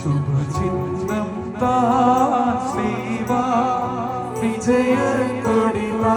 शुभचिन्नं ता श्रीवा विजयकोडिवा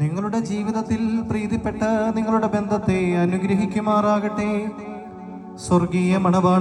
നിങ്ങളുടെ ജീവിതത്തിൽ പ്രീതിപ്പെട്ട നിങ്ങളുടെ ബന്ധത്തെ അനുഗ്രഹിക്കുമാറാകട്ടെ. സ്വർഗീയ മണവാൾ